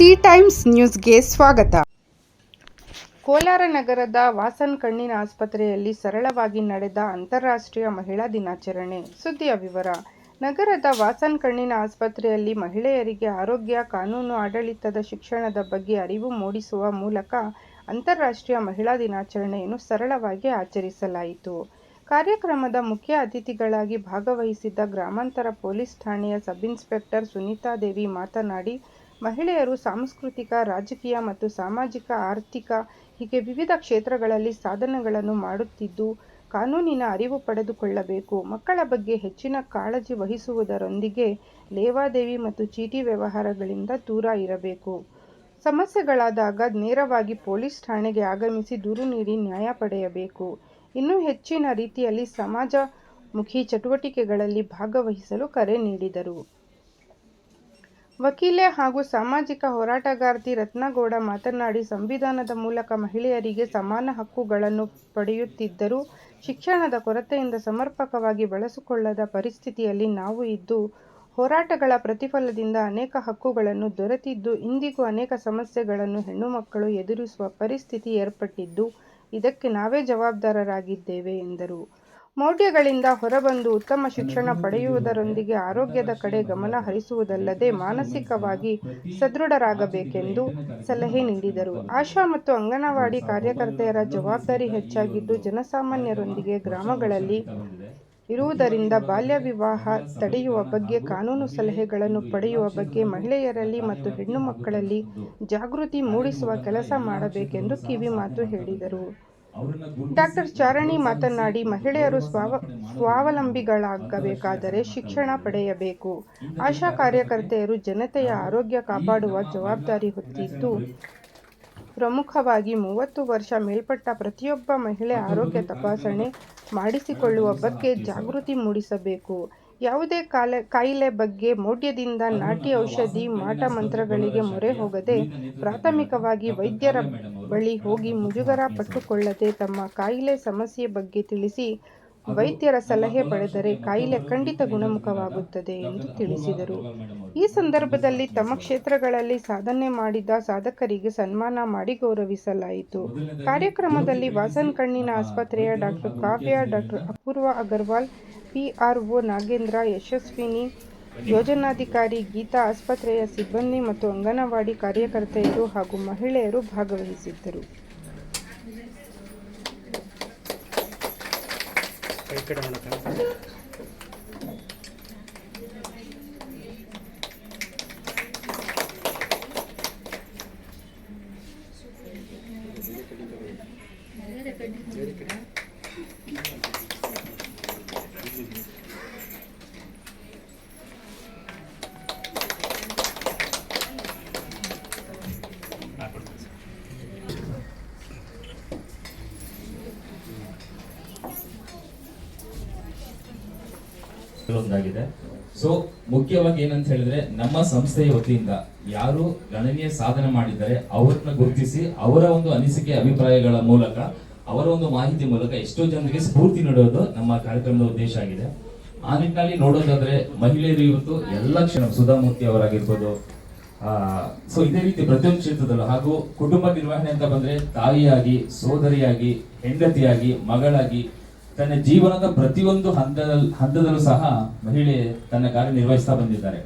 C times ನ್ಯೂಸ್ಗೆ ಸ್ವಾಗತ. ಕೋಲಾರ ನಗರದ ವಾಸನ್ ಕಣ್ಣಿನ ಆಸ್ಪತ್ರೆಯಲ್ಲಿ ಸರಳವಾಗಿ ನಡೆದ ಅಂತಾರಾಷ್ಟ್ರೀಯ ಮಹಿಳಾ ದಿನಾಚರಣೆ. ಸುದ್ದಿಯ ವಿವರ. ನಗರದ ವಾಸನ್ ಕಣ್ಣಿನ ಆಸ್ಪತ್ರೆಯಲ್ಲಿ ಮಹಿಳೆಯರಿಗೆ ಆರೋಗ್ಯ, ಕಾನೂನು, ಆಡಳಿತದ ಶಿಕ್ಷಣದ ಬಗ್ಗೆ ಅರಿವು ಮೂಡಿಸುವ ಮೂಲಕ ಅಂತಾರಾಷ್ಟ್ರೀಯ ಮಹಿಳಾ ದಿನಾಚರಣೆಯನ್ನು ಸರಳವಾಗಿ ಆಚರಿಸಲಾಯಿತು. ಕಾರ್ಯಕ್ರಮದ ಮುಖ್ಯ ಅತಿಥಿಗಳಾಗಿ ಭಾಗವಹಿಸಿದ್ದ ಗ್ರಾಮಾಂತರ ಪೊಲೀಸ್ ಠಾಣೆಯ ಸಬ್ಇನ್ಸ್ಪೆಕ್ಟರ್ ಸುನೀತಾದೇವಿ ಮಾತನಾಡಿ ಮಹಿಳೆಯರು ಸಾಂಸ್ಕೃತಿಕ, ರಾಜಕೀಯ ಮತ್ತು ಸಾಮಾಜಿಕ, ಆರ್ಥಿಕ, ಹೀಗೆ ವಿವಿಧ ಕ್ಷೇತ್ರಗಳಲ್ಲಿ ಸಾಧನೆಗಳನ್ನು ಮಾಡುತ್ತಿದ್ದು, ಕಾನೂನಿನ ಅರಿವು ಪಡೆದುಕೊಳ್ಳಬೇಕು. ಮಕ್ಕಳ ಬಗ್ಗೆ ಹೆಚ್ಚಿನ ಕಾಳಜಿ ವಹಿಸುವುದರೊಂದಿಗೆ ಲೇವಾದೇವಿ ಮತ್ತು ಚೀಟಿ ವ್ಯವಹಾರಗಳಿಂದ ದೂರ ಇರಬೇಕು. ಸಮಸ್ಯೆಗಳಾದಾಗ ನೇರವಾಗಿ ಪೊಲೀಸ್ ಠಾಣೆಗೆ ಆಗಮಿಸಿ ದೂರು ನೀಡಿ ನ್ಯಾಯ ಪಡೆಯಬೇಕು. ಇನ್ನೂ ಹೆಚ್ಚಿನ ರೀತಿಯಲ್ಲಿ ಸಮಾಜಮುಖಿ ಚಟುವಟಿಕೆಗಳಲ್ಲಿ ಭಾಗವಹಿಸಲು ಕರೆ ನೀಡಿದರು. ವಕೀಲೆ ಹಾಗೂ ಸಾಮಾಜಿಕ ಹೋರಾಟಗಾರ್ತಿ ರತ್ನಗೌಡ ಮಾತನಾಡಿ, ಸಂವಿಧಾನದ ಮೂಲಕ ಮಹಿಳೆಯರಿಗೆ ಸಮಾನ ಹಕ್ಕುಗಳನ್ನು ಪಡೆಯುತ್ತಿದ್ದರೂ, ಶಿಕ್ಷಣದ ಕೊರತೆಯಿಂದ ಸಮರ್ಪಕವಾಗಿ ಬಳಸಿಕೊಳ್ಳದ ಪರಿಸ್ಥಿತಿಯಲ್ಲಿ ನಾವು ಇದ್ದು, ಹೋರಾಟಗಳ ಪ್ರತಿಫಲದಿಂದ ಅನೇಕ ಹಕ್ಕುಗಳನ್ನು ದೊರೆತಿದ್ದು, ಇಂದಿಗೂ ಅನೇಕ ಸಮಸ್ಯೆಗಳನ್ನು ಹೆಣ್ಣು ಮಕ್ಕಳು ಎದುರಿಸುವ ಪರಿಸ್ಥಿತಿ ಏರ್ಪಟ್ಟಿದ್ದು, ಇದಕ್ಕೆ ನಾವೇ ಜವಾಬ್ದಾರರಾಗಿದ್ದೇವೆ, ಎಂದರು. ಮೌಢ್ಯಗಳಿಂದ ಹೊರಬಂದು ಉತ್ತಮ ಶಿಕ್ಷಣ ಪಡೆಯುವುದರೊಂದಿಗೆ ಆರೋಗ್ಯದ ಕಡೆ ಗಮನ ಹರಿಸುವುದಲ್ಲದೆ ಮಾನಸಿಕವಾಗಿ ಸದೃಢರಾಗಬೇಕೆಂದು ಸಲಹೆ ನೀಡಿದರು. ಆಶಾ ಮತ್ತು ಅಂಗನವಾಡಿ ಕಾರ್ಯಕರ್ತೆಯರ ಜವಾಬ್ದಾರಿ ಹೆಚ್ಚಾಗಿದ್ದು ಜನಸಾಮಾನ್ಯರೊಂದಿಗೆ ಗ್ರಾಮಗಳಲ್ಲಿ ಇರುವುದರಿಂದ ಬಾಲ್ಯ ವಿವಾಹ ತಡೆಯುವ ಬಗ್ಗೆ ಕಾನೂನು ಸಲಹೆಗಳನ್ನು ಪಡೆಯುವ ಬಗ್ಗೆ ಮಹಿಳೆಯರಲ್ಲಿ ಮತ್ತು ಹೆಣ್ಣು ಮಕ್ಕಳಲ್ಲಿ ಜಾಗೃತಿ ಮೂಡಿಸುವ ಕೆಲಸ ಮಾಡಬೇಕೆಂದು ಕಿವಿಮಾತು ಹೇಳಿದರು. ಡಾಕ್ಟರ್ ಚಾರಣಿ ಮಾತನಾಡಿ ಮಹಿಳೆಯರು ಸ್ವಾವ ಸ್ವಾವಲಂಬಿಗಳಾಗಬೇಕಾದರೆ ಶಿಕ್ಷಣ ಪಡೆಯಬೇಕು. ಆಶಾ ಕಾರ್ಯಕರ್ತೆಯರು ಜನತೆಯ ಆರೋಗ್ಯ ಕಾಪಾಡುವ ಜವಾಬ್ದಾರಿ ಹೊತ್ತಿದ್ದು. ಪ್ರಮುಖವಾಗಿ ಮೂವತ್ತು ವರ್ಷ ಮೇಲ್ಪಟ್ಟ ಪ್ರತಿಯೊಬ್ಬ ಮಹಿಳೆ ಆರೋಗ್ಯ ತಪಾಸಣೆ ಮಾಡಿಸಿಕೊಳ್ಳುವ ಬಗ್ಗೆ ಜಾಗೃತಿ ಮೂಡಿಸಬೇಕು. ಯಾವುದೇ ಕಾಲ ಕಾಯಿಲೆ ಬಗ್ಗೆ ಮೌಢ್ಯದಿಂದ ನಾಟಿ ಔಷಧಿ ಮಾಟ ಮಂತ್ರಗಳಿಗೆ ಮೊರೆ ಹೋಗದೆ ಪ್ರಾಥಮಿಕವಾಗಿ ವೈದ್ಯರ ಬಳಿ ಹೋಗಿ ಮುಜುಗರ ಪಟ್ಟುಕೊಳ್ಳದೆ ತಮ್ಮ ಕಾಯಿಲೆ ಸಮಸ್ಯೆ ಬಗ್ಗೆ ತಿಳಿಸಿ ವೈದ್ಯರ ಸಲಹೆ ಪಡೆದರೆ ಕಾಯಿಲೆ ಖಂಡಿತ ಗುಣಮುಖವಾಗುತ್ತದೆ ಎಂದು ತಿಳಿಸಿದರು. ಈ ಸಂದರ್ಭದಲ್ಲಿ ತಮ್ಮ ಕ್ಷೇತ್ರಗಳಲ್ಲಿ ಸಾಧನೆ ಮಾಡಿದ ಸಾಧಕರಿಗೆ ಸನ್ಮಾನ ಮಾಡಿ ಗೌರವಿಸಲಾಯಿತು. ಕಾರ್ಯಕ್ರಮದಲ್ಲಿ ವಾಸನ್ ಕಣ್ಣಿನ ಆಸ್ಪತ್ರೆಯ doctor Kavya doctor Apoorva Agarwal PRO Nagendra Yashaswini ಯೋಜನಾಧಿಕಾರಿ ಗೀತಾ ಆಸ್ಪತ್ರೆಯ ಸಿಬ್ಬಂದಿ ಮತ್ತು ಅಂಗನವಾಡಿ ಕಾರ್ಯಕರ್ತೆಯರು ಹಾಗೂ ಮಹಿಳೆಯರು ಭಾಗವಹಿಸಿದ್ದರು. ಒಂದಾಗಿದೆ ಸೊ ಮುಖ್ಯವಾಗಿ ಏನಂತ ಹೇಳಿದ್ರೆ, ನಮ್ಮ ಸಂಸ್ಥೆಯ ವತಿಯಿಂದ ಯಾರು ಗಣನೀಯ ಸಾಧನೆ ಮಾಡಿದ್ದಾರೆ, ಅವರನ್ನ ಗುರುತಿಸಿ ಅವರ ಒಂದು ಅನಿಸಿಕೆ, ಅಭಿಪ್ರಾಯಗಳ ಮೂಲಕ ಅವರ ಒಂದು ಮಾಹಿತಿ ಮೂಲಕ ಎಷ್ಟೋ ಜನರಿಗೆ ಸ್ಫೂರ್ತಿ ನೀಡೋದು ನಮ್ಮ ಕಾರ್ಯಕ್ರಮದ ಉದ್ದೇಶ ಆಗಿದೆ. ಆ ನಿಟ್ಟಿನಲ್ಲಿ ನೋಡೋದಾದ್ರೆ ಮಹಿಳೆಯರು ಇವತ್ತು ಎಲ್ಲ ಕ್ಷಣ ಸುಧಾಮೂರ್ತಿ ಅವರಾಗಿರ್ಬೋದು. ಸೊ ಇದೇ ರೀತಿ ಪ್ರತಿಯೊಂದು ಕ್ಷೇತ್ರದಲ್ಲೂ ಹಾಗೂ ಕುಟುಂಬ ನಿರ್ವಹಣೆ ಅಂತ ಬಂದ್ರೆ ತಾಯಿಯಾಗಿ, ಸೋದರಿಯಾಗಿ, ಹೆಂಡತಿಯಾಗಿ, ಮಗಳಾಗಿ ತನ್ನ ಜೀವನದ ಪ್ರತಿಯೊಂದು ಹಂತದಲ್ಲಿ ಹಂತದಲ್ಲೂ ಸಹ ಮಹಿಳೆ ತನ್ನ ಕಾರ್ಯ ನಿರ್ವಹಿಸ್ತಾ ಬಂದಿದ್ದಾರೆ.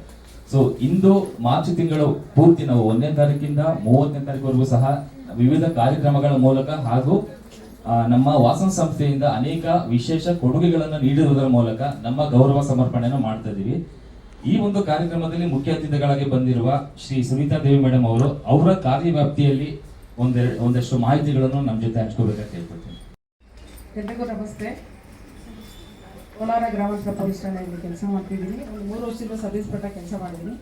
ಸೊ ಇಂದು ಮಾರ್ಚ್ ತಿಂಗಳು ಪೂರ್ತಿ ನಾವು ಒಂದನೇ ತಾರೀಕಿಂದ ಮೂವತ್ತನೇ ತಾರೀಕುವರೆಗೂ ಸಹ ವಿವಿಧ ಕಾರ್ಯಕ್ರಮಗಳ ಮೂಲಕ ಹಾಗೂ ನಮ್ಮ ವಾಸನ ಸಂಸ್ಥೆಯಿಂದ ಅನೇಕ ವಿಶೇಷ ಕೊಡುಗೆಗಳನ್ನು ನೀಡಿರುವುದರ ಮೂಲಕ ನಮ್ಮ ಗೌರವ ಸಮರ್ಪಣೆಯನ್ನು ಮಾಡ್ತಾ ಇದ್ದೀವಿ. ಈ ಒಂದು ಕಾರ್ಯಕ್ರಮದಲ್ಲಿ ಮುಖ್ಯ ಅತಿಥಿಗಳಾಗಿ ಬಂದಿರುವ ಶ್ರೀ ಸುನೀತಾ ದೇವಿ ಮೇಡಮ್ ಅವರು ಅವರ ಕಾರ್ಯವ್ಯಾಪ್ತಿಯಲ್ಲಿ ಒಂದೆರಡು ಒಂದಷ್ಟು ಮಾಹಿತಿಗಳನ್ನು ನಮ್ಮ ಜೊತೆ ಹಂಚ್ಕೋಬೇಕಂತ ಹೇಳ್ಕೊಳ್ತೀನಿ ಎಲ್ರಿಗೂ ನಮಸ್ತೆ. ಕೋಲಾರ ಗ್ರಾಮಾಂತರ ಪೊಲೀಸ್ ಕೆಲಸ ಮಾಡ್ತಿದ್ದೀನಿ. ಒಂದು ಮೂರು ವರ್ಷದಿಂದ ಸರ್ವಿಸ್ ಪಟ್ಟ ಕೆಲಸ ಮಾಡಿದ್ದೀನಿ.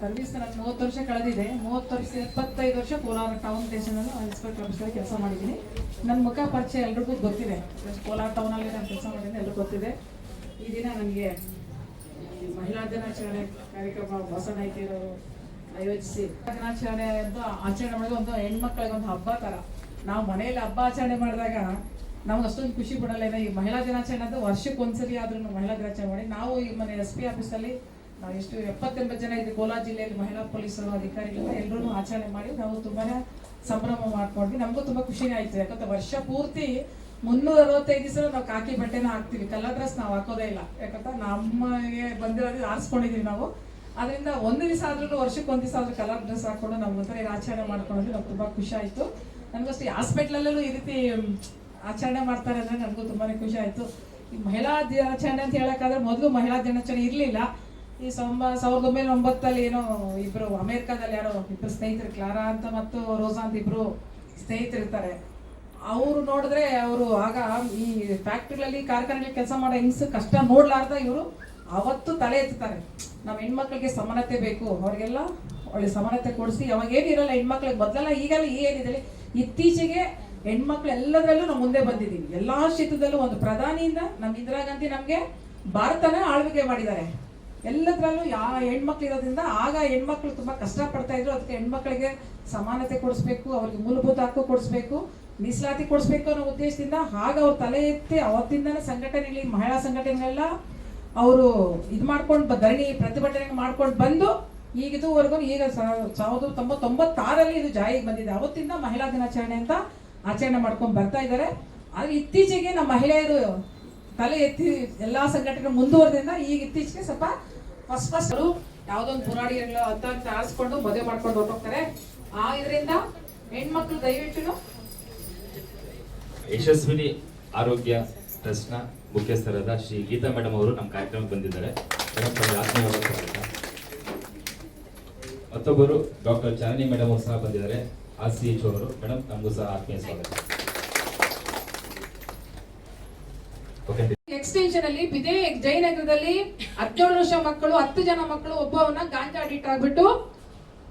ಸರ್ವಿಸ್ ನನಗೆ ಮೂವತ್ತು ವರ್ಷ ಕಳೆದಿದೆ. ಮೂವತ್ತು ವರ್ಷ ಇಪ್ಪತ್ತೈದು ವರ್ಷ ಕೋಲಾರ ಟೌನ್ ಸ್ಟೇಷನಲ್ಲಿ ಇನ್ಸ್ಪೆಕ್ಟರ್ ಆಫೀಸರ್ ಕೆಲಸ ಮಾಡಿದ್ದೀನಿ. ನನ್ನ ಮುಖ ಪರಿಚಯ ಎಲ್ರಿಗೂ ಗೊತ್ತಿದೆ. ಕೋಲಾರ ಟೌನಲ್ಲಿ ನಾನು ಕೆಲಸ ಮಾಡಿದ್ದೀನಿ ಎಲ್ಲರಿಗೂ ಗೊತ್ತಿದೆ. ಈ ದಿನ ನನಗೆ ಮಹಿಳಾ ದಿನಾಚರಣೆ ಕಾರ್ಯಕ್ರಮ ಬಸವನಾಯ್ತಿರೋರು ಆಯೋಜಿಸಿ. ದಿನಾಚರಣೆ ಅಂತ ಆಚರಣೆ ಮಾಡೋದು ಒಂದು ಹೆಣ್ಮಕ್ಳಿಗೆ ಒಂದು ಹಬ್ಬ ಥರ ನಾವು ಮನೆಯಲ್ಲಿ ಹಬ್ಬ ಆಚರಣೆ ಮಾಡಿದಾಗ ನಮ್ಗೆ ಅಷ್ಟೊಂದು ಖುಷಿ ಪಡಲ್ಲ. ಈ ಮಹಿಳಾ ದಿನಾಚರಣೆ ಅಂತ ವರ್ಷಕ್ಕೆ ಒಂದ್ಸರಿ ಆದ್ರೂ ಮಹಿಳಾ ದಿನಾಚರಣೆ ಮಾಡಿ. ನಾವು ಈ ಮನೆ ಎಸ್ ಪಿ ಆಫೀಸಲ್ಲಿ ನಾವು ಎಷ್ಟು ಎಪ್ಪತ್ತೆಂಬತ್ತು ಜನ ಇದೆ ಕೋಲಾರ ಜಿಲ್ಲೆಯಲ್ಲಿ ಮಹಿಳಾ ಪೊಲೀಸರು ಅಧಿಕಾರಿಗಳು ಎಲ್ಲರೂ ಆಚರಣೆ ಮಾಡಿ ನಾವು ತುಂಬಾನೇ ಸಂಭ್ರಮ ಮಾಡ್ಕೊಂಡ್ವಿ. ನಮಗೂ ತುಂಬಾ ಖುಷಿನೇ ಆಯ್ತು. ಯಾಕಂದ್ರೆ ವರ್ಷ ಪೂರ್ತಿ ಮುನ್ನೂರ ಅರವತ್ತೈದು ದಿವಸ ನಾವು ಕಾಕಿ ಬಟ್ಟೆನ ಹಾಕ್ತೀವಿ. ಕಲರ್ ಡ್ರೆಸ್ ನಾವು ಹಾಕೋದೇ ಇಲ್ಲ. ಯಾಕಂದ್ರೆ ನಮಗೆ ಬಂದಿರೋದು ಆರಿಸ್ಕೊಂಡಿದೀವಿ ನಾವು. ಅದರಿಂದ ಒಂದು ದಿವಸ ಆದ್ರೂ, ವರ್ಷಕ್ಕೆ ಒಂದು ದಿವಸ ಆದ್ರೂ ಕಲರ್ ಡ್ರೆಸ್ ಹಾಕೊಂಡು ನಮ್ಮ ಒಂಥರ ಆಚರಣೆ ಮಾಡ್ಕೊಂಡ್ವಿ. ನಮ್ಗೆ ತುಂಬಾ ಖುಷಿ ಆಯ್ತು. ನನಗಷ್ಟು ಹಾಸ್ಪಿಟ್ಲಲ್ಲೂ ಈ ರೀತಿ ಆಚರಣೆ ಮಾಡ್ತಾರೆ ಅಂದ್ರೆ ನನಗೂ ತುಂಬಾನೇ ಖುಷಿ ಆಯ್ತು. ಈ ಮಹಿಳಾ ದಿನಾಚರಣೆ ಅಂತ ಹೇಳಕ್ಕಾದ್ರೆ ಮೊದಲು ಮಹಿಳಾ ದಿನಾಚರಣೆ ಇರಲಿಲ್ಲ. ಈ ಸಂಬ ಸಾವಿರದ ಒಂಬೈನೂರ ಒಂಬತ್ತಲ್ಲಿ ಏನೋ ಇಬ್ರು ಅಮೇರಿಕಾದಲ್ಲಿ ಯಾರೋ ಇಬ್ರು ಸ್ನೇಹಿತರು, ಕ್ಲಾರಾ ಅಂತ ಮತ್ತು ರೋಸಾ ಅಂತ ಇಬ್ರು ಸ್ನೇಹಿತರಿರ್ತಾರೆ. ಅವರು ನೋಡಿದ್ರೆ ಅವರು ಆಗ ಈ ಫ್ಯಾಕ್ಟ್ರಿಗಳಲ್ಲಿ ಕಾರ್ಖಾನೆಗಳಲ್ಲಿ ಕೆಲಸ ಮಾಡೋ ಹೆಂಗ್ಸ್ ಕಷ್ಟ ನೋಡ್ಲಾರ್ದ ಇವರು ಅವತ್ತು ತಲೆ ಎತ್ತುತ್ತಾರೆ ನಮ್ಮ ಹೆಣ್ಮಕ್ಳಿಗೆ ಸಮಾನತೆ ಬೇಕು, ಅವರಿಗೆಲ್ಲ ಒಳ್ಳೆ ಸಮಾನತೆ ಕೊಡಿಸಿ, ಅವಾಗ ಏನಿರಲ್ಲ ಹೆಣ್ಮಕ್ಳಿಗೆ. ಮೊದಲೆಲ್ಲ ಈಗೆಲ್ಲ ಏನಿದೆ ಇತ್ತೀಚೆಗೆ ಹೆಣ್ಮಕ್ಳು ಎಲ್ಲದರಲ್ಲೂ ನಾವು ಮುಂದೆ ಬಂದಿದ್ದೀವಿ ಎಲ್ಲಾ ಕ್ಷೇತ್ರದಲ್ಲೂ ಒಂದು ಪ್ರಧಾನಿಯಿಂದ ನಮ್ಮ ಇಂದಿರಾ ಗಾಂಧಿ ನಮ್ಗೆ ಭಾರತನ ಆಳ್ವಿಕೆ ಮಾಡಿದ್ದಾರೆ. ಎಲ್ಲದರಲ್ಲೂ ಯಾವ ಹೆಣ್ಮಕ್ಳು ಇರೋದ್ರಿಂದ ಆಗ ಹೆಣ್ಮಕ್ಳು ತುಂಬಾ ಕಷ್ಟ ಪಡ್ತಾ ಇದ್ರು. ಅದಕ್ಕೆ ಹೆಣ್ಮಕ್ಳಿಗೆ ಸಮಾನತೆ ಕೊಡಿಸ್ಬೇಕು, ಅವ್ರಿಗೆ ಮೂಲಭೂತ ಹಕ್ಕು ಕೊಡಿಸ್ಬೇಕು, ಮೀಸಲಾತಿ ಕೊಡಿಸ್ಬೇಕು ಅನ್ನೋ ಉದ್ದೇಶದಿಂದ ಆಗ ಅವ್ರು ತಲೆ ಎತ್ತಿ ಅವತ್ತಿಂದನೇ ಸಂಘಟನೆಗಳು ಮಹಿಳಾ ಸಂಘಟನೆಗಳೆಲ್ಲ ಅವರು ಇದು ಮಾಡ್ಕೊಂಡು ಧರಣಿ ಪ್ರತಿಭಟನೆ ಮಾಡ್ಕೊಂಡು ಬಂದು ಈಗ ಇದುವರೆಗೂ ಈಗ ಸಾವಿರದ ತೊಂಬತ್ ತೊಂಬತ್ತಾರಲ್ಲಿ ಇದು ಜಾರಿಗೆ ಬಂದಿದೆ. ಅವತ್ತಿಂದ ಮಹಿಳಾ ದಿನಾಚರಣೆ ಅಂತ ಆಚರಣೆ ಮಾಡ್ಕೊಂಡು ಬರ್ತಾ ಇದ್ದಾರೆ. ಆದರೆ ಇತ್ತೀಚೆಗೆ ನಮ್ಮ ಮಹಿಳೆಯರು ತಲೆ ಎತ್ತಿ ಎಲ್ಲಾ ಸಂಘಟನೆ ಮುಂದುವರೆದಿಂದ ಈಗ ಇತ್ತೀಚೆಗೆ ಸ್ವಲ್ಪ ಫಸ್ಟ್ ಫಸ್ಟ್ ಅವರು ಒಂದು ಪುರಾಣಿಗಳು ಅಂತ ಆರಿಸ್ಕೊಂಡು ಮದುವೆ ಮಾಡ್ಕೊಂಡು ಹೊರಟೋಗ್ತಾರೆ. ಆ, ಇದರಿಂದ ಹೆಣ್ಮಕ್ಳು ದಯವಿಟ್ಟು ಯಶಸ್ವಿನಿ ಆರೋಗ್ಯ ಟ್ರಸ್ಟ್ನ ಮುಖ್ಯಸ್ಥರಾದ ಶ್ರೀ ಗೀತಾ ಮೇಡಮ್ ಅವರು ನಮ್ಮ ಕಾರ್ಯಕ್ರಮಕ್ಕೆ ಬಂದಿದ್ದಾರೆ. ಮತ್ತೊಬ್ಬರು ಡಾಕ್ಟರ್ ಚಾರಣಿ ಮೇಡಮ್ ಅವರು ಸಹ ಬಂದಿದ್ದಾರೆ, ಆರ್ ಸಿ ಎಚ್ ಅವರು. ಮೇಡಮ್ ನಮಗೂ ಸಹ ಆತ್ಮೀಯ ಸ್ವಾಗತ. ಓಕೆ. ಎಕ್ಸ್ಟೆನ್ಷನ್ ಅಲ್ಲಿ ಬಿದೇ ಜಯನಗರದಲ್ಲಿ ಹದಿನೇಳು ವರ್ಷ ಮಕ್ಕಳು, ಹತ್ತು ಜನ ಮಕ್ಕಳು ಒಬ್ಬವನ್ನ ಗಾಂಜಾ ಅಡಿಕ್ಟ್ ಆಗ್ಬಿಟ್ಟು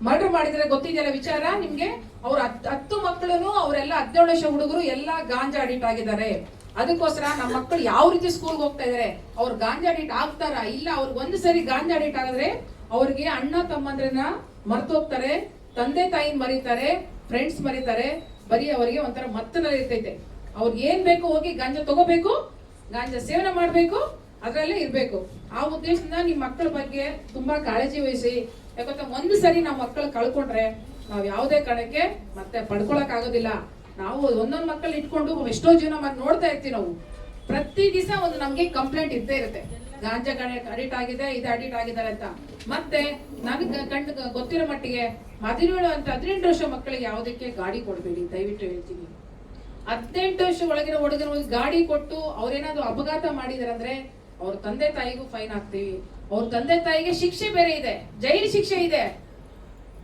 ಮರ್ಡರ್ ಮಾಡಿದ್ರೆ ಗೊತ್ತಿದೆಯಲ್ಲ ವಿಚಾರ? ನಿಮ್ಗೆ ಅವ್ರ ಹತ್- ಹತ್ತು ಮಕ್ಕಳು ಅವರೆಲ್ಲ ಹದಿನೇಳು ವರ್ಷ ಹುಡುಗರು ಎಲ್ಲ ಗಾಂಜಾ ಅಡಿಕ್ಟ್ ಆಗಿದ್ದಾರೆ. ಅದಕ್ಕೋಸ್ಕರ ನಮ್ಮ ಮಕ್ಕಳು ಯಾವ ರೀತಿ ಸ್ಕೂಲ್ಗೆ ಹೋಗ್ತಾ ಇದಾರೆ? ಅವ್ರು ಗಾಂಜಾ ಅಡಿಕ್ಟ್ ಆಗ್ತಾರಾ? ಇಲ್ಲ ಅವ್ರಿಗೆ ಒಂದು ಸರಿ ಗಾಂಜಾ ಅಡಿಕ್ಟ್ ಆಗಿದ್ರೆ ಅವ್ರಿಗೆ ಅಣ್ಣ ತಮ್ಮಂದ್ರನ್ನ ಮರ್ತು ಹೋಗ್ತಾರೆ, ತಂದೆ ತಾಯಿನ ಮರೀತಾರೆ ಫ್ರೆಂಡ್ಸ್ ಮರೀತಾರೆ, ಬರೀ ಅವರಿಗೆ ಒಂಥರ ಮತ್ತನಲ್ಲಿ ಇರ್ತೈತೆ ಅವ್ರಿಗೆ ಏನ್ ಬೇಕು ಹೋಗಿ ಗಾಂಜಾ ತಗೋಬೇಕು? ಗಾಂಜಾ ಸೇವನೆ ಮಾಡಬೇಕು, ಅದರಲ್ಲೇ ಇರಬೇಕು. ಆ ಉದ್ದೇಶದಿಂದ ನಿಮ್ಮ ಮಕ್ಕಳ ಬಗ್ಗೆ ತುಂಬಾ ಕಾಳಜಿ ವಹಿಸಿ. ಯಾಕಂದ್ರೆ ಒಂದು ಸರಿ ನಾವು ಮಕ್ಕಳು ಕಳ್ಕೊಂಡ್ರೆ ನಾವು ಯಾವುದೇ ಕಾರಣಕ್ಕೆ ಮತ್ತೆ ಪಡ್ಕೊಳಕ್ ಆಗೋದಿಲ್ಲ. ನಾವು ಒಂದೊಂದು ಮಕ್ಕಳು ಇಟ್ಕೊಂಡು ಎಷ್ಟೋ ಜೀವನ ಮಾಡಿ ನೋಡ್ತಾ ಇರ್ತೀವಿ ನಾವು. ಪ್ರತಿ ದಿವಸ ಒಂದು ನಮಗೆ ಕಂಪ್ಲೇಂಟ್ ಇದ್ದೇ ಇರುತ್ತೆ. ಗಾಂಜಾ ಅಡಿಟ್ ಆಗಿದೆ, ಇದು ಅಡಿಟ್ ಆಗಿದ್ದಾರೆ ಅಂತ. ಮತ್ತೆ ನನಗೆ ಕಂಡು ಗೊತ್ತಿರೋ ಮಟ್ಟಿಗೆ ಹದಿನೇಳು ಅಂತ ಹದಿನೆಂಟು ವರ್ಷ ಮಕ್ಕಳಿಗೆ ಯಾವುದಕ್ಕೆ ಗಾಡಿ ಕೊಡಬೇಡಿ, ದಯವಿಟ್ಟು ಹೇಳ್ತೀನಿ. ಹದಿನೆಂಟು ವರ್ಷ ಒಳಗಿನ ಹುಡುಗನ ಗಾಡಿ ಕೊಟ್ಟು ಅವ್ರೇನಾದ್ರು ಅಪಘಾತ ಮಾಡಿದಾರೆ ಅಂದ್ರೆ ಅವ್ರ ತಂದೆ ತಾಯಿಗೂ ಫೈನ್ ಹಾಕ್ತೀವಿ ಅವ್ರ ತಂದೆ ತಾಯಿಗೆ ಶಿಕ್ಷೆ ಬೇರೆ ಇದೆ ಜೈಲು ಶಿಕ್ಷೆ ಇದೆ.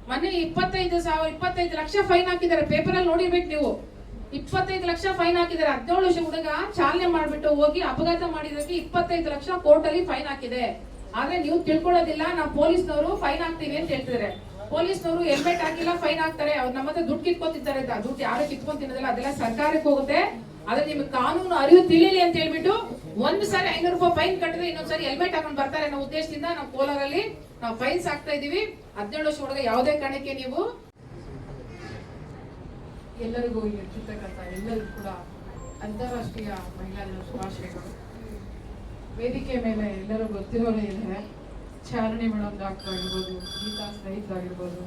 ಮೊನ್ನೆ ಇಪ್ಪತ್ತೈದು ಸಾವಿರ, ಇಪ್ಪತ್ತೈದು ಲಕ್ಷ ಫೈನ್ ಹಾಕಿದ್ದಾರೆ. ಪೇಪರ್ ಅಲ್ಲಿ ನೋಡಿರ್ಬೇಕು ನೀವು. ಇಪ್ಪತ್ತೈದು ಲಕ್ಷ ಫೈನ್ ಹಾಕಿದ್ದಾರೆ. ಹದಿನೇಳು ವರ್ಷ ಹುಡುಗ ಚಾಲನೆ ಮಾಡ್ಬಿಟ್ಟು ಹೋಗಿ ಅಪಘಾತ ಮಾಡಿದಕ್ಕೆ ಇಪ್ಪತ್ತೈದು ಲಕ್ಷ ಕೋರ್ಟ್ ಅಲ್ಲಿ ಫೈನ್ ಹಾಕಿದೆ. ಆದ್ರೆ ನೀವು ತಿಳ್ಕೊಳ್ಳೋದಿಲ್ಲ, ನಾವು ಪೊಲೀಸ್ನವರು ಫೈನ್ ಹಾಕ್ತೀವಿ ಅಂತ ಹೇಳ್ತಿದ್ದಾರೆ. ಪೊಲೀಸ್ನವರು ಹೆಲ್ಮೆಟ್ ಹಾಕಿಲ್ಲ, ಫೈನ್ ಹಾಕ್ತಾರೆ, ಅವ್ರು ನಮ್ಮ ಹತ್ರ ದುಡ್ಡು ಕಿತ್ಕೊಂತಿದ್ದಾರೆ ಅಂತ. ದುಡ್ಡು ಯಾರು ಕಿತ್ಕೊಂಡ್ ತಿನ್ನೋದಿಲ್ಲ, ಅದೆಲ್ಲ ಸರ್ಕಾರಕ್ಕೆ ಹೋಗುತ್ತೆ. ಆದ್ರೆ ನಿಮ್ಗೆ ಕಾನೂನು ಅರಿವು ತಿಳಿಲಿ ಅಂತ ಹೇಳ್ಬಿಟ್ಟು ಒಂದ್ ಸಾರಿ ಐನೂರು ರೂಪಾಯಿ ಫೈನ್ ಕಟ್ಟಿದ್ರೆ ಇನ್ನೊಂದ್ಸರಿ ಹೆಲ್ಮೆಟ್ ಹಾಕೊಂಡು ಬರ್ತಾರೆ ಅನ್ನೋ ಉದ್ದೇಶದಿಂದ ನಾವು ಕೋಲಾರಲ್ಲಿ ನಾವು ಫೈನ್ಸ್ ಹಾಕ್ತಾ ಇದೀವಿ. ಹದಿನೇಳು ವರ್ಷ ಒಳಗೆ ಯಾವುದೇ ಕಾರಣಕ್ಕೆ ನೀವು ಎಲ್ಲರಿಗೂ ಇರ್ತಕ್ಕಂಥ ಎಲ್ಲರಿಗೂ ಕೂಡ ಅಂತಾರಾಷ್ಟ್ರೀಯ ಮಹಿಳಾ ದಿನ ಶುಭಾಶಯಗಳು. ವೇದಿಕೆ ಮೇಲೆ ಎಲ್ಲರೂ ಗೊತ್ತಿರೋರೇ ಇದ್ದಾರೆ. ಚಾರಣಿ ಡಾಕ್ಟರ್ ಆಗಿರ್ಬೋದು, ಗೀತಾ ಸ್ನೇಹಿತರಾಗಿರ್ಬೋದು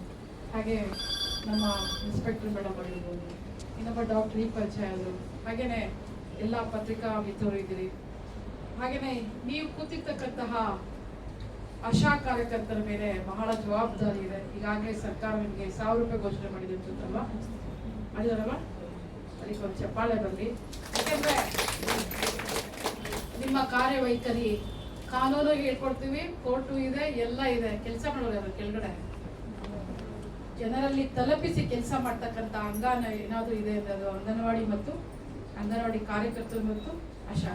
ಹಾಗೆ ನಮ್ಮ ಇನ್ಸ್ಪೆಕ್ಟರ್ ಮೇಡಮ್ ಆಗಿರ್ಬೋದು, ಇನ್ನೊಬ್ಬ ಡಾಕ್ಟರ್ ಈ ಪರಿಚಯ ಅದು ಹಾಗೇನೆ ಎಲ್ಲ ಪತ್ರಿಕಾ ಮಿತ್ರರು ಇದ್ದೀರಿ. ಹಾಗೆಯೇ ನೀವು ಕೂತಿರ್ತಕ್ಕಂತಹ ಆಶಾ ಕಾರ್ಯಕರ್ತರ ಮೇಲೆ ಬಹಳ ಜವಾಬ್ದಾರಿ ಇದೆ. ಈಗಾಗಲೇ ಸರ್ಕಾರ ನಿಮಗೆ ಸಾವಿರ ರೂಪಾಯಿ ಘೋಷಣೆ ಮಾಡಿದೆ ಅಂತಲ್ವಾ ಅದಕ್ಕೆ ಒಂದು ಚಪ್ಪಾಳೆ ಬರಲಿ. ಯಾಕೆಂದ್ರೆ ನಿಮ್ಮ ಕಾರ್ಯವೈಖರಿ ಕಾನೂನು ಹೇಳ್ಕೊಡ್ತೀವಿ, ಕೋರ್ಟು ಇದೆ, ಎಲ್ಲ ಇದೆ, ಕೆಲಸ ಮಾಡೋರು ಕೆಳಗಡೆ? ಜನರಲ್ಲಿ ತಲುಪಿಸಿ ಕೆಲಸ ಮಾಡ್ತಕ್ಕಂಥ ಅಂಗಾನ ಏನಾದರೂ ಇದೆ ಅದು ಅಂಗನವಾಡಿ ಮತ್ತು ಅಂಗನವಾಡಿ ಕಾರ್ಯಕರ್ತರು ಮತ್ತು ಆಶಾ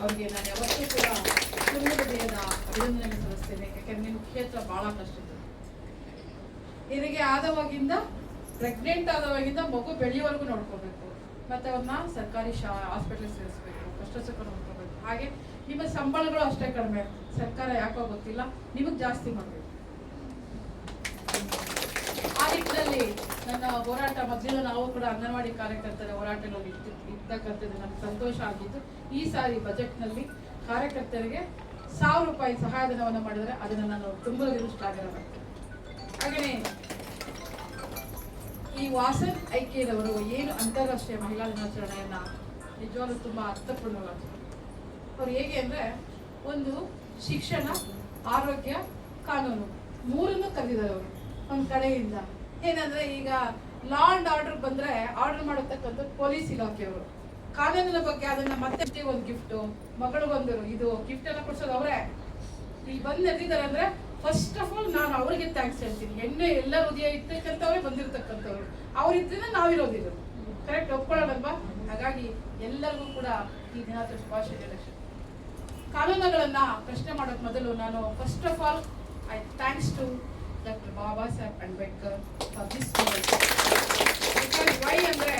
ಅವ್ರಿಗೆ ನಾನು ಯಾವತ್ತೂ ಕೂಡ ತುಂಬ ಹೃದಯದ ಅಭಿನಂದನೆ ಸಲ್ಲಿಸ್ತೇನೆ. ಯಾಕಂದ್ರೆ ನಿಮ್ಮ ಕ್ಷೇತ್ರ ಬಹಳ ಕಷ್ಟ ಇದೆ. ಹೆರಿಗೆ ಆದವಾಗಿಂದ ಪ್ರೆಗ್ನೆಂಟ್ ಆದವಾಗಿಂದ ಮಗು ಬೆಳೆಯುವವರೆಗೂ ನೋಡ್ಕೋಬೇಕು. ಮತ್ತೆ ಅವ್ರನ್ನ ಸರ್ಕಾರಿ ಶಾ ಹಾಸ್ಪಿಟಲ್ ಸೇರಿಸ್ಬೇಕು. ಕಷ್ಟ ಸುಖ ನೋಡ್ಕೋಬೇಕು. ಹಾಗೆ ನಿಮ್ಮ ಸಂಬಳಗಳು ಅಷ್ಟೇ ಕಡಿಮೆ ಸರ್ಕಾರ ಯಾಕೋ ಗೊತ್ತಿಲ್ಲ. ನಿಮಗೆ ಜಾಸ್ತಿ ಮಾಡಬೇಕು ಆ ನಿಟ್ಟಿನಲ್ಲಿ ನನ್ನ ಹೋರಾಟ ಮೊದಲು ನಾವು ಕೂಡ ಅಂಗನವಾಡಿ ಕಾರ್ಯಕರ್ತರ ಹೋರಾಟಗಳಲ್ಲಿ ಇರ್ತಿ- ಇರ್ತಕ್ಕಂಥದ್ದು ನಮ್ಗೆ ಸಂತೋಷ ಆಗಿದ್ದು, ಈ ಸಾರಿ ಬಜೆಟ್ನಲ್ಲಿ ಕಾರ್ಯಕರ್ತರಿಗೆ ಸಾವಿರ ರೂಪಾಯಿ ಸಹಾಯಧನವನ್ನು ಮಾಡಿದರೆ ಅದನ್ನು ನಾನು ತುಂಬ ಆಗಿರಬೇಕು ಹಾಗೆಯೇ ಈ ವಾಸನ್ ಐಕ್ಯದವರು ಏನು ಅಂತಾರಾಷ್ಟ್ರೀಯ ಮಹಿಳಾ ದಿನಾಚರಣೆಯನ್ನ ನಿಜವಾಗ್ಲೂ ತುಂಬಾ ಅರ್ಥಪೂರ್ಣವಾದ ಅವ್ರು ಹೇಗೆ ಅಂದ್ರೆ ಒಂದು ಶಿಕ್ಷಣ, ಆರೋಗ್ಯ, ಕಾನೂನು ಮೂರನ್ನು ಕರೆದಿದ್ದಾರೆ ಅವರು ಒಂದ್ ಕಡೆಯಿಂದ. ಏನಂದ್ರೆ ಈಗ ಲಾ ಅಂಡ್ ಆರ್ಡರ್ ಬಂದ್ರೆ ಆರ್ಡರ್ ಮಾಡತಕ್ಕಂಥ ಪೊಲೀಸ್ ಇಲಾಖೆಯವರು ಕಾನೂನಿನ ಬಗ್ಗೆ ಅದನ್ನ ಮತ್ತೆ ಒಂದು ಗಿಫ್ಟ್ ಮಗಳು ಬಂದರು, ಇದು ಗಿಫ್ಟ್ ಎಲ್ಲ ಕೊಡ್ಸೋದು ಅವರೇ. ಇಲ್ಲಿ ಬಂದು ನಡೆದಿದ್ದಾರೆ ಅಂದ್ರೆ ಫಸ್ಟ್ ಆಫ್ ಆಲ್ ನಾನು ಅವರಿಗೆ ಥ್ಯಾಂಕ್ಸ್ ಹೇಳ್ತೀನಿ. ಹೆಣ್ಣು ಎಲ್ಲ ಹೃದಯ ಇರ್ತಕ್ಕಂಥವ್ರೆ ಬಂದಿರತಕ್ಕಂಥವ್ರು. ಅವರಿದ್ರಿಂದ ನಾವಿರೋದಿಲ್ಲ ಕರೆಕ್ಟ್ ಒಪ್ಕೊಳ್ಳೋಣಲ್ವಾ? ಹಾಗಾಗಿ ಎಲ್ಲರಿಗೂ ಕೂಡ ಈ ದಿನಾಚರಣೆ ಶುಭಾಶಯ ಕಾನೂನುಗಳನ್ನ ಪ್ರಶ್ನೆ ಮಾಡೋಕ್ ಮೊದಲು ನಾನು first of all I thanks to doctor Baba Saheb Ambedkar for this why ಅಂದ್ರೆ,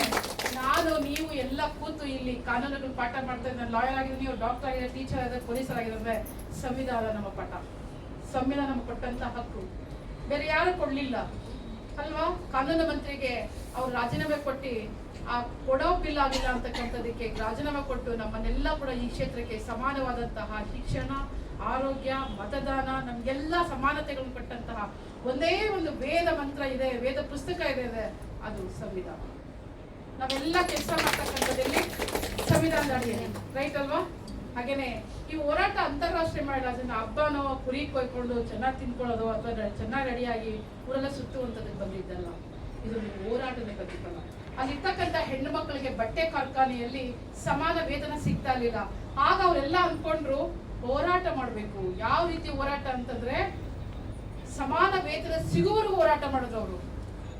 ನಾನು, ನೀವು ಎಲ್ಲ ಕೂತು ಇಲ್ಲಿ ಕಾನೂನುಗಳು ಪಾಠ ಮಾಡ್ತಾ ಇದ್ದಾರೆ ಲಾಯರ್ ಆಗಿದ್ರೆ, ನೀವು ಡಾಕ್ಟರ್ ಆಗಿದ್ರೆ ಟೀಚರ್ ಆಗಿದೆ ಪೊಲೀಸರ್ ಆಗಿದ್ರೆ, ಸಂವಿಧಾನ ನಮ್ಮ ಪಾಠ. ಸಂವಿಧಾನ ನಮ್ಗೆ ಕೊಟ್ಟಂತ ಹಕ್ಕು. ಬೇರೆ ಯಾರು ಕೊಡ್ಲಿಲ್ಲ. ಅಲ್ವಾ? ಕಾನೂನು ಮಂತ್ರಿಗೆ ಅವ್ರು ರಾಜೀನಾಮೆ ಕೊಟ್ಟು ಆ ಕೊಡೋ ಬಿಲ್ ಆಗಿಲ್ಲ ಅಂತಕ್ಕಂಥದಕ್ಕೆ ರಾಜೀನಾಮೆ ಕೊಟ್ಟು ನಮ್ಮನ್ನೆಲ್ಲ ಕೂಡ ಈ ಕ್ಷೇತ್ರಕ್ಕೆ ಸಮಾನವಾದಂತಹ ಶಿಕ್ಷಣ, ಆರೋಗ್ಯ, ಮತದಾನ, ನಮ್ಗೆಲ್ಲ ಸಮಾನತೆಗಳನ್ನು ಕೊಟ್ಟಂತಹ ಒಂದೇ ಒಂದು ವೇದ ಮಂತ್ರ ಇದೆ, ವೇದ ಪುಸ್ತಕ ಇದೆ ಅದು ಸಂವಿಧಾನ. ನಾವೆಲ್ಲ ಕೆಲಸ ಮಾಡ್ತಕ್ಕಂಥದ್ದಲ್ಲಿ ಸಂವಿಧಾನದ ಅಡಿಯಲ್ಲಿ. ರೈಟ್ ಅಲ್ವಾ? ಹಾಗೇನೆ ಈ ಹೋರಾಟ ಅಂತಾರಾಷ್ಟ್ರೀಯ ಮಾಡಿ ಅದನ್ನ ಹಬ್ಬನೋ, ಕುರಿ ಕೊಯ್ಕೊಂಡು ಚೆನ್ನಾಗಿ ತಿನ್ಕೊಳ್ಳೋದು, ಅಥವಾ ಚೆನ್ನಾಗಿ ರೆಡಿಯಾಗಿ ಊರೆಲ್ಲ ಸುತ್ತುವಂಥದ್ದು ಬಂದಿದ್ದಲ್ಲ. ಇದು ಹೋರಾಟದ ಪ್ರತಿಫಲ ಅಲ್ಲಿರ್ತಕ್ಕಂಥ ಹೆಣ್ಣು ಮಕ್ಕಳಿಗೆ ಬಟ್ಟೆ ಕಾರ್ಖಾನೆಯಲ್ಲಿ ಸಮಾನ ವೇತನ ಸಿಗ್ತಾ ಇರಲಿಲ್ಲ. ಆಗ ಅವರೆಲ್ಲ ಅಂದ್ಕೊಂಡ್ರು ಹೋರಾಟ ಮಾಡಬೇಕು. ಯಾವ ರೀತಿ ಹೋರಾಟ ಅಂತಂದ್ರೆ ಸಮಾನ ವೇತನ ಸಿಗುವರು ಹೋರಾಟ ಮಾಡಿದ್ರು ಅವರು.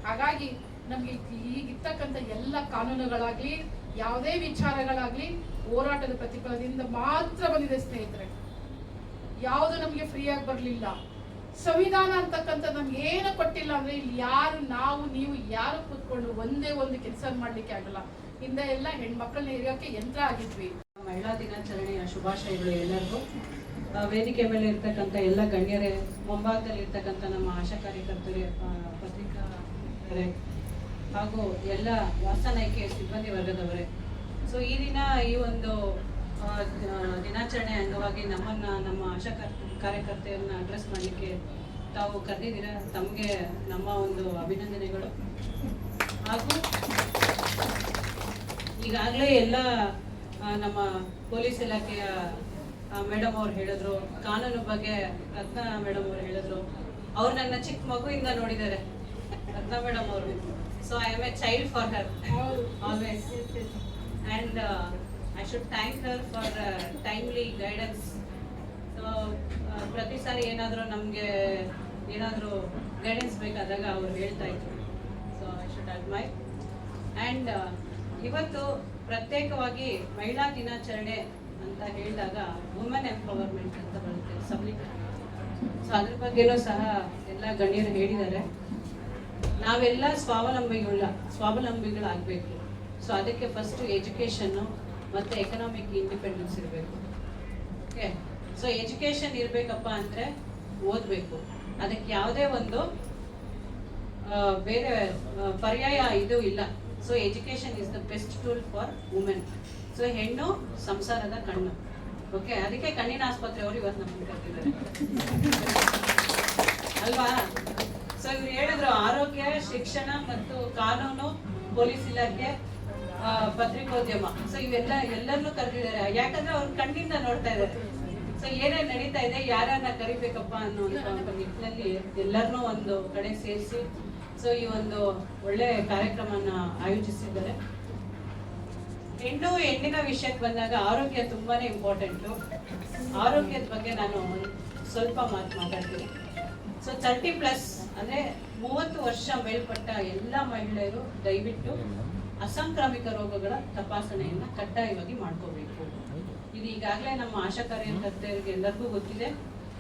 ಹಾಗಾಗಿ ನಮ್ಗೆ ಈಗಿರ್ತಕ್ಕಂಥ ಎಲ್ಲ ಕಾನೂನುಗಳಾಗ್ಲಿ, ಯಾವುದೇ ವಿಚಾರಗಳಾಗ್ಲಿ ಹೋರಾಟದ ಪ್ರತಿಫಲದಿಂದ ಮಾತ್ರ ಬಂದಿದೆ ಸ್ನೇಹಿತರೆ. ಯಾವುದು ನಮ್ಗೆ ಫ್ರೀಯಾಗಿ ಬರ್ಲಿಲ್ಲ. ಸಂವಿಧಾನ ಅಂತಕ್ಕಂಥ ನಮ್ಗೆ ಏನು ಕೊಟ್ಟಿಲ್ಲ ಅಂದ್ರೆ ಇಲ್ಲಿ ಯಾರು ನಾವು ನೀವು ಯಾರು ಕೂತ್ಕೊಂಡು ಒಂದೇ ಒಂದು ಕೆಲಸ ಮಾಡ್ಲಿಕ್ಕೆ ಆಗಲ್ಲ. ಹಿಂದೆ ಎಲ್ಲ ಹೆಣ್ಮಕ್ಳನ್ನ ಹಿರಿಯೋಕೆ ಯಂತ್ರ ಆಗಿದ್ವಿ. ಮಹಿಳಾ ದಿನಾಚರಣೆಯ ಶುಭಾಶಯಗಳು ಎಲ್ಲರಿಗೂ. ವೇದಿಕೆ ಮೇಲೆ ಇರ್ತಕ್ಕಂಥ ಎಲ್ಲ ಗಣ್ಯರೇ ಮುಂಭಾಗದಲ್ಲಿ ಇರ್ತಕ್ಕಂಥ ನಮ್ಮ ಆಶಾ ಕಾರ್ಯಕರ್ತರೇ ಆ, ಪತ್ರಿಕಾ ಮಿತ್ರರೇ, ಹಾಗೂ ಎಲ್ಲ ವಾಸನೈಕೆ ಸಿಬ್ಬಂದಿ ವರ್ಗದವರೇ. ಸೊ ಈ ದಿನ ಈ ಒಂದು ದಿನಾಚರಣೆ ಅಂಗವಾಗಿ ನಮ್ಮನ್ನ ನಮ್ಮ ಆಶಾ ಕರ್- ಕಾರ್ಯಕರ್ತೆಯರನ್ನ ಅಡ್ರೆಸ್ ಮಾಡಲಿಕ್ಕೆ ತಾವು ಕರೆದಿದ್ದೀರ? ತಮಗೆ ನಮ್ಮ ಒಂದು ಅಭಿನಂದನೆಗಳು. ಹಾಗೂ ಈಗಾಗಲೇ ಎಲ್ಲ ನಮ್ಮ ಪೊಲೀಸ್ ಇಲಾಖೆಯ ಮೇಡಮ್ ಅವ್ರು ಹೇಳಿದ್ರು ಕಾನೂನು ಬಗ್ಗೆ ರತ್ನ ಮೇಡಮ್ ಅವ್ರು ಹೇಳಿದ್ರು. ಅವ್ರು ನನ್ನ ಚಿಕ್ಕ ಮಗುವಿಂದ ನೋಡಿದ್ದಾರೆ. ರತ್ನ ಮೇಡಮ್ ಅವರು. So I am a child for her always and I should thank her for timely guidance so ಪ್ರತಿ ಸಾರಿ ಏನಾದರೂ ನಮಗೆ ಏನಾದರೂ ಗೈಡೆನ್ಸ್ ಬೇಕಾದಾಗ ಅವ್ರು ಹೇಳ್ತಾ ಇದ್ರು. So I should admire and ಇವತ್ತು ಪ್ರತ್ಯೇಕವಾಗಿ ಮಹಿಳಾ ದಿನಾಚರಣೆ ಅಂತ ಹೇಳಿದಾಗ ವುಮೆನ್ ಎಂಪವರ್ಮೆಂಟ್ ಅಂತ ಬರುತ್ತೆ ಸಬ್ಲಿಕ್ ಸೊ ಅದ್ರ ಬಗ್ಗೆನೂ ಸಹ ಎಲ್ಲ ಗಣ್ಯರು ಹೇಳಿದ್ದಾರೆ. ನಾವೆಲ್ಲ ಸ್ವಾವಲಂಬಿಗಳ, ಸ್ವಾವಲಂಬಿಗಳಾಗಬೇಕು. ಸೊ ಅದಕ್ಕೆ ಫಸ್ಟು ಎಜುಕೇಷನ್ನು ಮತ್ತು ಎಕನಾಮಿಕ್ ಇಂಡಿಪೆಂಡೆನ್ಸ್ ಇರಬೇಕು. ಓಕೆ ಸೊ ಎಜುಕೇಷನ್ ಇರಬೇಕಪ್ಪ ಅಂದರೆ ಓದಬೇಕು. ಅದಕ್ಕೆ ಯಾವುದೇ ಒಂದು ಬೇರೆ ಪರ್ಯಾಯ ಇದು ಇಲ್ಲ. So education is the best tool for women so ಹೆಣ್ಣು ಸಂಸಾರದ ಕಣ್ಣು. ಓಕೆ ಅದಕ್ಕೆ ಕಣ್ಣಿನ ಆಸ್ಪತ್ರೆ ಅವರು ಇವತ್ತು ನಮ್ಗೆ ಅಲ್ವಾ? ಸೊ ಇವ್ರು ಹೇಳಿದ್ರು ಆರೋಗ್ಯ, ಶಿಕ್ಷಣ ಮತ್ತು ಕಾನೂನು, ಪೊಲೀಸ್ ಇಲಾಖೆ ಪತ್ರಿಕೋದ್ಯಮ. ಸೊ ಇವೆಲ್ಲ ಎಲ್ಲರನ್ನೂ ಕರೆದಿದ್ದಾರೆ. ಯಾಕಂದ್ರೆ ಅವ್ರ ಕಣ್ಣಿಂದ ನೋಡ್ತಾ ಇದ್ದಾರೆ. ಸೊ ಏನೇನ್ ನಡೀತಾ ಇದೆ, ಯಾರನ್ನ ಕರಿಬೇಕಪ್ಪ ಅನ್ನೋ ಒಂದು ನಿಟ್ಟಿನಲ್ಲಿ ಎಲ್ಲರನ್ನೂ ಒಂದು ಕಡೆ ಸೇರಿಸಿ ಸೊ ಈ ಒಂದು ಒಳ್ಳೆ ಕಾರ್ಯಕ್ರಮನ ಆಯೋಜಿಸಿದ್ದಾರೆ. ಹೆಣ್ಣು ಹೆಣ್ಣಿನ ವಿಷಯಕ್ಕೆ ಬಂದಾಗ ಆರೋಗ್ಯ ತುಂಬಾನೇ ಇಂಪಾರ್ಟೆಂಟು ಆರೋಗ್ಯದ ಬಗ್ಗೆ ನಾನು ಸ್ವಲ್ಪ ಮಾತು ಮಾತಾಡ್ತೀನಿ. ಸೊ ತರ್ಟಿ ಪ್ಲಸ್ ಅಂದ್ರೆ ಮೂವತ್ತು ವರ್ಷ ಮೇಲ್ಪಟ್ಟ ಎಲ್ಲ ಮಹಿಳೆಯರು ದಯವಿಟ್ಟು ಅಸಾಂಕ್ರಾಮಿಕ ರೋಗಗಳ ತಪಾಸಣೆಯನ್ನ ಕಡ್ಡಾಯವಾಗಿ ಮಾಡ್ಕೋಬೇಕು. ಇದು ಈಗಾಗಲೇ ನಮ್ಮ ಆಶಾ ಕಾರ್ಯಕರ್ತೆಯರಿಗೆ ಎಲ್ಲರಿಗೂ ಗೊತ್ತಿದೆ.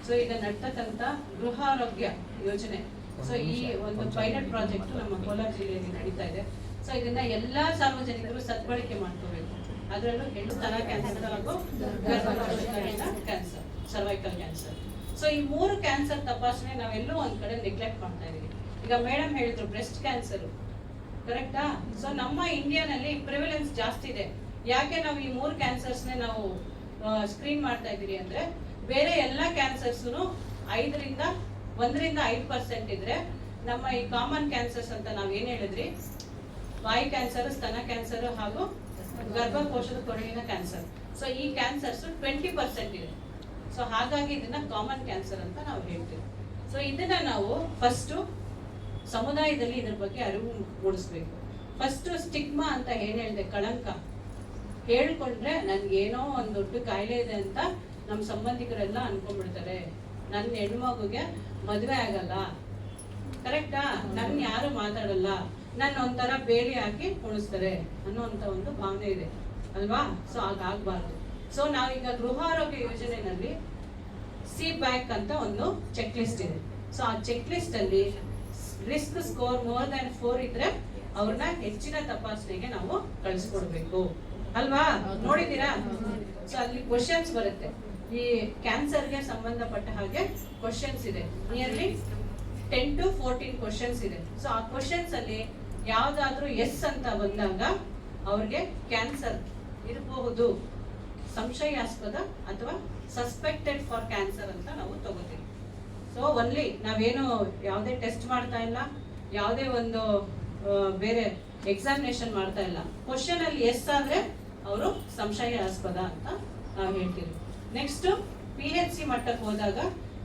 ಸೊ ಈಗ ನಡ್ತಕ್ಕಂಥ ಗೃಹಾರೋಗ್ಯ ಯೋಜನೆ. ಸೊ ಈ ಒಂದು ಪೈಲಟ್ ಪ್ರಾಜೆಕ್ಟ್ ನಮ್ಮ ಕೋಲಾರ ಜಿಲ್ಲೆಯಲ್ಲಿ ನಡೀತಾ ಇದೆ. ಸೊ ಇದನ್ನ ಎಲ್ಲಾ ಸಾರ್ವಜನಿಕರು ಸದ್ಬಳಕೆ ಮಾಡ್ಕೋಬೇಕು. ಅದರಲ್ಲೂ ಹೆಣ್ಣು ತನ ಕ್ಯಾನ್ಸರ್ ಹಾಗೂ ಕ್ಯಾನ್ಸರ್ ಸರ್ವೈಕಲ್ ಕ್ಯಾನ್ಸರ್ ಸೊ ಈ ಮೂರು ಕ್ಯಾನ್ಸರ್ ತಪಾಸಣೆ ನಾವೆಲ್ಲೋ ಒಂದ್ ಕಡೆ ನೆಗ್ಲೆಕ್ಟ್ ಮಾಡ್ತಾ ಇದೀವಿ. ಈಗ ಮೇಡಮ್ ಹೇಳಿದ್ರು ಬ್ರೆಸ್ಟ್ ಕ್ಯಾನ್ಸರ್ ಕರೆಕ್ಟಾ? ಸೊ ನಮ್ಮ ಇಂಡಿಯಾನಲ್ಲಿ ಪ್ರಿವಿಲೆನ್ಸ್ ಜಾಸ್ತಿ ಇದೆ. ಯಾಕೆ ನಾವು ಈ ಮೂರು ಕ್ಯಾನ್ಸರ್ಸ್ನೇ ನಾವು ಸ್ಕ್ರೀನ್ ಮಾಡ್ತಾ ಇದ್ದೀರಿ ಅಂದ್ರೆ, ಬೇರೆ ಎಲ್ಲ ಕ್ಯಾನ್ಸರ್ಸ್ನು ಐದರಿಂದ, ಒಂದರಿಂದ ಐದು ಪರ್ಸೆಂಟ್ ಇದ್ರೆ, ನಮ್ಮ ಈ ಕಾಮನ್ ಕ್ಯಾನ್ಸರ್ಸ್ ಅಂತ ನಾವ್ ಏನ್ ಹೇಳಿದ್ರಿ? ವಾಯು ಕ್ಯಾನ್ಸರ್ ಸ್ತನ ಕ್ಯಾನ್ಸರ್ ಹಾಗೂ ಗರ್ಭಕೋಶದ ಕೊರಳಿನ ಕ್ಯಾನ್ಸರ್ ಸೊ ಈ ಕ್ಯಾನ್ಸರ್ಸ್ ಟ್ವೆಂಟಿ ಪರ್ಸೆಂಟ್ ಇದೆ. ಸೊ ಹಾಗಾಗಿ ಇದನ್ನ ಕಾಮನ್ ಕ್ಯಾನ್ಸರ್ ಅಂತ ನಾವು ಹೇಳ್ತೀವಿ. ಸೊ ಇದನ್ನ ನಾವು ಫಸ್ಟ್ ಸಮುದಾಯದಲ್ಲಿ ಇದ್ರ ಬಗ್ಗೆ ಅರಿವು ಮೂಡಿಸ್ಬೇಕು. ಫಸ್ಟ್ ಸ್ಟಿಗ್ಮಾ ಅಂತ ಏನ್ ಹೇಳಿದೆ, ಕಳಂಕ. ಹೇಳ್ಕೊಂಡ್ರೆ ಏನೋ ಒಂದ್ ದೊಡ್ಡ ಕಾಯಿಲೆ ಇದೆ ಅಂತ ನಮ್ಮ ಸಂಬಂಧಿಕರೆಲ್ಲ ಅನ್ಕೊಂಡ್ಬಿಡ್ತಾರೆ. ನನ್ನ ಹೆಣ್ಮಗುಗೆ ಮದುವೆ ಆಗಲ್ಲ. ಕರೆಕ್ಟಾ? ನನ್ ಯಾರು ಮಾತಾಡಲ್ಲ. ನನ್ನ ಒಂಥರ ಬೇಲಿ ಹಾಕಿ ಕುಣಿಸ್ತಾರೆ ಅನ್ನೋಂತ ಒಂದು ಭಾವನೆ ಇದೆ. ಅಲ್ವಾ? ಸೊ ಹಾಗಾಗ್ಬಾರ್ದು. ಸೊ ನಾವೀಗ ಗೃಹಾರೋಗ್ಯ ಯೋಜನೆಯಲ್ಲಿ ಸಿ ಬ್ಯಾಕ್ ಅಂತ ಒಂದು ಚೆಕ್ ಲಿಸ್ಟ್ ಇದೆ. ಸೊ ಆ ಚೆಕ್ ಲಿಸ್ಟ್ ಅಲ್ಲಿ risk score more than four ಇದ್ರೆ ಅವ್ರನ್ನ ಹೆಚ್ಚಿನ ತಪಾಸಣೆಗೆ ನಾವು ಕಳಿಸ್ಕೊಡ್ಬೇಕು. ಅಲ್ವಾ? ನೋಡಿದೀರಾ ಸೊ ಅಲ್ಲಿ ಕ್ವಶನ್ಸ್ ಬರುತ್ತೆ. ಈ ಕ್ಯಾನ್ಸರ್ಗೆ ಸಂಬಂಧಪಟ್ಟ ಹಾಗೆ ಕ್ವಶನ್ಸ್ ಇದೆ. Nearly ten to fourteen questions ಇದೆ. ಸೊ ಆ ಕ್ವಶನ್ಸ್ ಅಲ್ಲಿ ಯಾವ್ದಾದ್ರು ಎಸ್ ಅಂತ ಬಂದಾಗ ಅವ್ರಿಗೆ ಕ್ಯಾನ್ಸರ್ ಇರಬಹುದು. ಸಂಶಯಾಸ್ಪದ ಅಥವಾ ಸಸ್ಪೆಕ್ಟೆಡ್ ಫಾರ್ ಕ್ಯಾನ್ಸರ್ ಅಂತ ನಾವು ತಗೋತೀವಿ. ಸೊ ಒನ್ಲಿ ನಾವೇನು ಯಾವುದೇ ಟೆಸ್ಟ್ ಮಾಡ್ತಾ ಇಲ್ಲ ಯಾವುದೇ ಒಂದು ಬೇರೆ ಎಕ್ಸಾಮಿನೇಷನ್ ಮಾಡ್ತಾ ಇಲ್ಲ. ಕ್ವಶನ್ ಅಲ್ಲಿ ಎಸ್ ಆದ್ರೆ ಅವರು ಸಂಶಯಾಸ್ಪದ ಅಂತ ನಾವು ಹೇಳ್ತೀವಿ. ನೆಕ್ಸ್ಟ್ ಪಿ ಎಚ್ ಸಿ ಮಟ್ಟಕ್ಕೆ ಹೋದಾಗ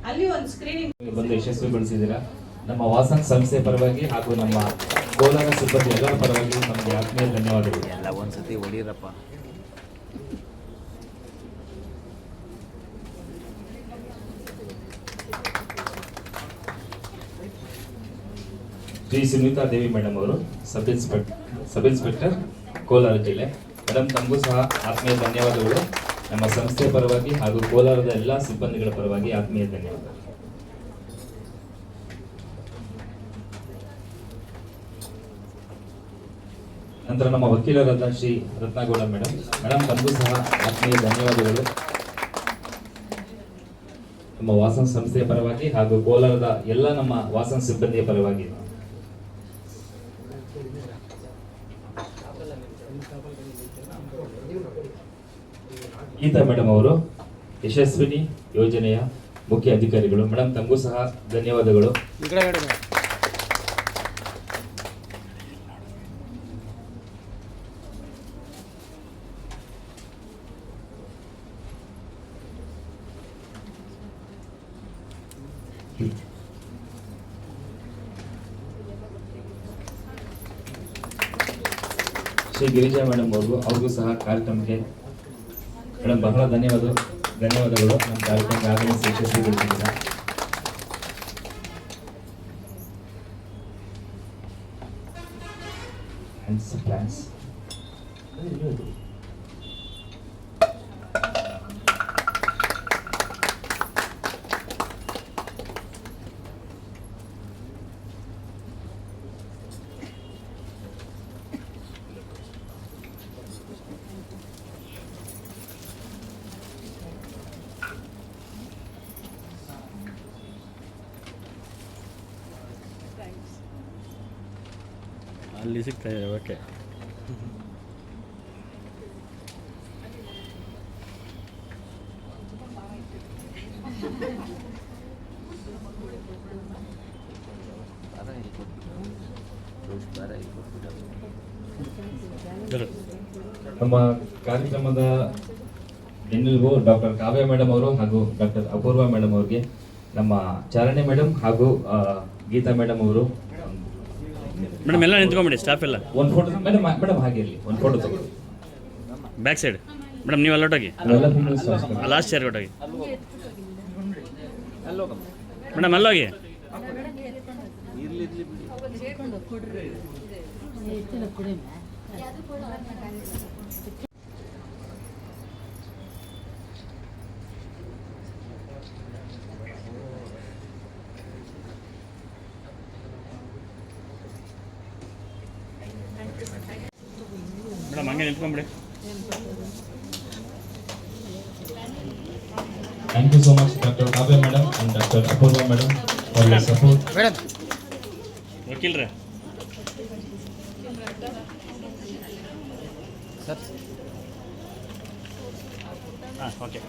ಅಲ್ಲಿ ಒಂದು ಸ್ಕ್ರೀನಿಂಗ್ ಬಂದು ಯಶಸ್ವಿಗೊಳಿಸಿದ್ದೀರಾ ನಮ್ಮ ವಾಸನ್ ಸಂಸ್ಥೆ ಪರವಾಗಿ ಹಾಗೂ ನಮ್ಮ ಕೋಲಾರ ಸಿಬ್ಬಂದಿ ಎಲ್ಲರ ಪರವಾಗಿ ನಮಗೆ ಆತ್ಮೀಯ ಧನ್ಯವಾದಗಳು. ಎಲ್ಲ ಒಂದ್ಸತಿ ಹೊಡೀರಪ್ಪ ಶ್ರೀ ಸುನೀತಾ ದೇವಿ ಮೇಡಮ್ ಅವರು, sub inspector sub inspector Kolar ಜಿಲ್ಲೆ. ಮೇಡಮ್, ತಮಗೂ ಸಹ ಆತ್ಮೀಯ ಧನ್ಯವಾದಗಳು. ನಮ್ಮ ಸಂಸ್ಥೆ ಪರವಾಗಿ ಹಾಗೂ ಕೋಲಾರದ ಎಲ್ಲ ಸಿಬ್ಬಂದಿಗಳ ಪರವಾಗಿ ಆತ್ಮೀಯ ಧನ್ಯವಾದಗಳು ನಂತರ ನಮ್ಮ ವಕೀಲರಾದ ಶ್ರೀ ರತ್ನಗೌಡ ಮೇಡಮ್. ಮೇಡಮ್, ತಮಗೂ ಸಹ ಆತ್ಮೀಯ ಧನ್ಯವಾದಗಳು. ನಮ್ಮ ವಾಸನ್ ಸಂಸ್ಥೆಯ ಪರವಾಗಿ ಹಾಗೂ ಕೋಲಾರದ ಎಲ್ಲ ನಮ್ಮ ವಾಸನ್ ಸಿಬ್ಬಂದಿಯ ಪರವಾಗಿ. ಗೀತಾ ಮೇಡಮ್ ಅವರು ಯಶಸ್ವಿನಿ ಯೋಜನೆಯ ಮುಖ್ಯ ಅಧಿಕಾರಿಗಳು ಮೇಡಮ್ ತಂಗೂ ಸಹ ಧನ್ಯವಾದಗಳು. ಶ್ರೀ ಗಿರಿಜಾ ಮೇಡಮ್ ಅವರು ಅವ್ರಿಗೂ ಸಹ ಕಾರ್ಯಕ್ರಮಕ್ಕೆ ಮೇಡಮ್ ಬಹಳ ಧನ್ಯವಾದ ಧನ್ಯವಾದಗಳು ನಮ್ಮ ಕಾರ್ಯಕ್ರಮಕ್ಕೆ ಆಗಮಿಸಿ ಯಶಸ್ವಿಗೊಳಿಸಿದ್ದೀರಾ ಸರ್ plans. ಸಿಗ್ತಾ ಇದೆ ಓಕೆ. ನಮ್ಮ ಕಾರ್ಯಕ್ರಮದ ಬೆನ್ನೆಲುಬು ಡಾಕ್ಟರ್ ಕಾವ್ಯ ಮೇಡಮ್ ಅವರು ಹಾಗೂ ಡಾಕ್ಟರ್ ಅಪೂರ್ವ ಮೇಡಮ್ ಅವ್ರಿಗೆ ನಮ್ಮ ಚಾರಣಿ ಮೇಡಮ್ ಹಾಗೂ ಗೀತಾ ಮೇಡಮ್ ಅವರು ಮೇಡಮ್ ಎಲ್ಲ ನಿಂತ್ಕೊಂಬಿಡಿ ಸ್ಟಾಫ್ ಎಲ್ಲ. ಒಂದು ಫೋಟೋ ಮೇಡಮ್ ಮೇಡಮ್ ಹಾಗೆ ಇರಲಿ. ಒಂದು ಫೋಟೋ ತಗೊಳ್ಳಿ. ಬ್ಯಾಕ್ ಸೈಡ್ ಮೇಡಮ್ ನೀವು ಸ್ವಾಗತ. ಲಾಸ್ಟ್ ಚೇರ್ ಕೊಟ್ಟೋಗಿ. ಮೇಡಮ್ ಅಲ್ಲೋಗಿ. ಇರ್ಲಿ ಇರ್ಲಿ ಬಿಡಿ ಮೇಡಮ್ ಹಂಗೆ ಸ್ವಾಮಿ ನಿಂತ್ಕೊಂಡ್ಬಿಡಿ. Thank you so much doctor Kavya madam doctor Apoorva madam for your support madam ವಕೀಲ್ರೆ. Sir ಹಾಂ ಓಕೆ